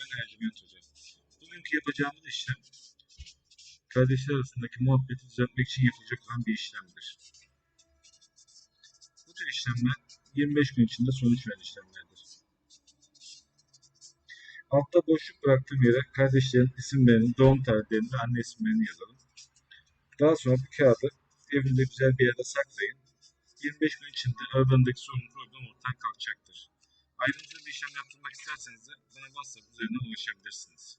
Ben Ercüment Hoca. Bugünkü yapacağımız işlem kardeşler arasındaki muhabbeti düzeltmek için yapılacak olan bir işlemdir. Bu tür işlemler 25 gün içinde sonuç veren işlemlerdir. Altta boşluk bıraktığım yere kardeşlerin isimlerini, doğum tarihlerini ve anne isimlerini yazalım. Daha sonra bu kağıdı evinde güzel bir yerde saklayın. 25 gün içinde aralarındaki sorun problem ortadan kalkacaktır. Ayrıntılı bir işlem yaptırmak isterseniz de bana WhatsApp üzerinden ulaşabilirsiniz.